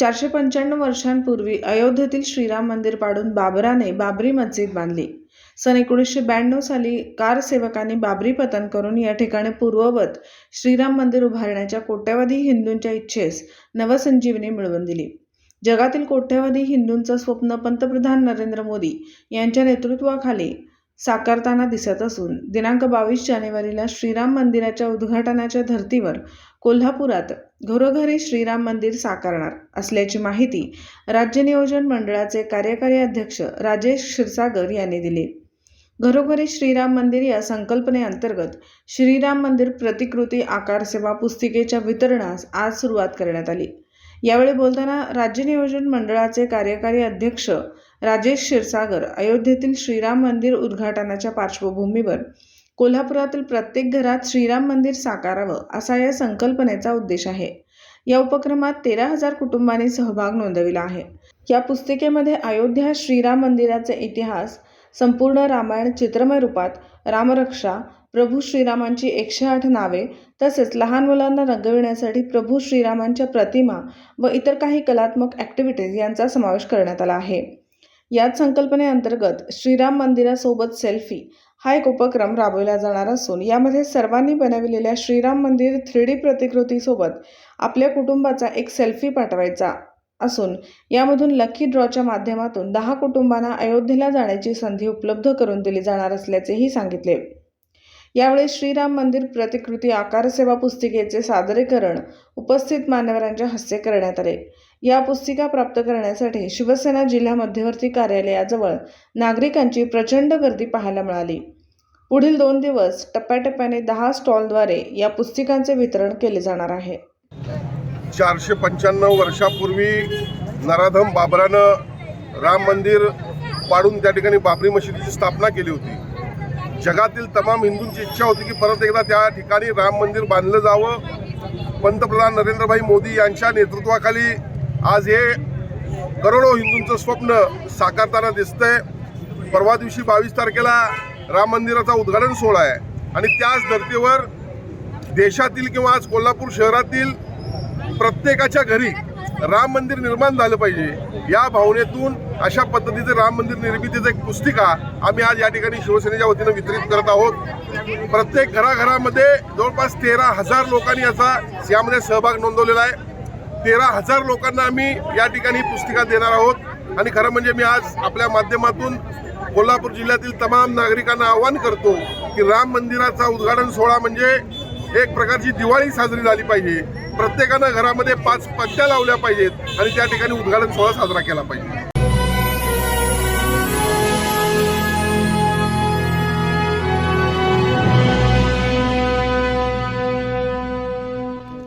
चारशे पंच्याण्णव वर्षांपूर्वी अयोध्येतील श्रीराम मंदिर पाडून बाबराने बाबरी मस्जिद बांधली. सन एकोणीसशे ब्याण्णव साली कारसेवकांनी बाबरी पतन करून या ठिकाणी पूर्ववत श्रीराम मंदिर उभारण्याच्या कोट्यवधी हिंदूंच्या इच्छेस नवसंजीवनी मिळवून दिली. जगातील कोट्यवधी हिंदूंचं स्वप्न पंतप्रधान नरेंद्र मोदी यांच्या नेतृत्वाखाली साकारताना दिसत असून दिनांक बावीस जानेवारीला श्रीराम मंदिराच्या उद्घाटनाच्या धर्तीवर कोल्हापुरात घरोघरी श्रीराम मंदिर साकारणार असल्याची माहिती राज्य नियोजन मंडळाचे कार्यकारी अध्यक्ष राजेश क्षीरसागर यांनी दिली. घरोघरी श्रीराम मंदिर या संकल्पनेअंतर्गत श्रीराम मंदिर प्रतिकृती आकारसेवा पुस्तिकेच्या वितरणास आज सुरुवात करण्यात आली. यावेळी बोलताना राज्य नियोजन मंडळाचे कार्यकारी अध्यक्ष राजेश क्षीरसागर अयोध्येतील श्रीराम मंदिर उद्घाटनाच्या पार्श्वभूमीवर कोल्हापुरातील प्रत्येक घरात श्रीराम मंदिर साकारावं असा या संकल्पनेचा उद्देश आहे. या उपक्रमात तेरा हजार कुटुंबांनी सहभाग नोंदविला आहे. या पुस्तिकेमध्ये अयोध्या श्रीराम मंदिराचे इतिहास संपूर्ण रामायण चित्रमय रूपात रामरक्षा प्रभू श्रीरामांची एकशे आठ नावे तसेच लहान मुलांना रंगविण्यासाठी प्रभू श्रीरामांच्या प्रतिमा व इतर काही कलात्मक ॲक्टिव्हिटीज यांचा समावेश करण्यात आला आहे. याच संकल्पनेअंतर्गत श्रीराम मंदिरासोबत सेल्फी हा एक उपक्रम राबवला जाणार असून यामध्ये सर्वांनी बनविलेल्या श्रीराम मंदिर थ्री डी प्रतिकृतीसोबत आपल्या कुटुंबाचा एक सेल्फी पाठवायचा असून यामधून लकी ड्रॉच्या माध्यमातून दहा कुटुंबांना अयोध्येला जाण्याची संधी उपलब्ध करून दिली जाणार असल्याचेही सांगितले. यावेळी श्रीराम मंदिर प्रतिकृती आकारसेवा पुस्तिकेचे सादरीकरण उपस्थित मान्यवरांच्या हस्ते करण्यात आले. या पुस्तिका प्राप्त करण्यासाठी शिवसेना जिल्हा मध्यवर्ती कार्यालयाजवळ नागरिकांची प्रचंड गर्दी पाहायला मिळाली. पुढील दोन दिवस टप्प्याटप्प्याने दहा स्टॉलद्वारे या पुस्तिकांचे वितरण केले जाणार आहे. चारशे पंच्याण्णव वर्षापूर्वी नराधम बाबरानं राम मंदिर पाडून त्या ठिकाणी बाबरी मशिदीची स्थापना केली होती. जगातील तमाम हिंदूंची इच्छा होती की परत एकदा त्या ठिकाणी राम मंदिर बांधलं जावं. पंतप्रधान नरेंद्रभाई मोदी यांच्या नेतृत्वाखाली आज हे करोडो हिंदूंचं स्वप्न साकारताना दिसतंय. परवा दिवशी बावीस तारखेला राम मंदिराचा उद्घाटन सोहळा आहे. आणि त्याच धर्तीवर देशातील किंवा आज कोल्हापूर शहरातील प्रत्येकाच्या घरी राम मंदिर निर्माण झालं पाहिजे. या भावनेतून अशा पद्धतीचे राम मंदिर निर्मितीचं एक पुस्तिका आम्ही आज या ठिकाणी शिवसेनेच्या वतीनं वितरित करत आहोत. प्रत्येक घराघरामध्ये जवळपास तेरा हजार लोकांनी याचा यामध्ये सहभाग नोंदवलेला आहे. तेरा हजार लोकांना आम्ही या ठिकाणी ही पुस्तिका देणार आहोत. आणि खरं म्हणजे मी आज आपल्या माध्यमातून कोल्हापूर जिल्ह्यातील तमाम नागरिकांना आवाहन करतो की राम मंदिराचा उद्घाटन सोहळा म्हणजे एक प्रकारची दिवाळी साजरी झाली पाहिजे. प्रत्येकानं घरामध्ये पाच पट्ट्या लावल्या पाहिजेत आणि त्या ठिकाणी उद्घाटन सोहळा साजरा केला पाहिजे.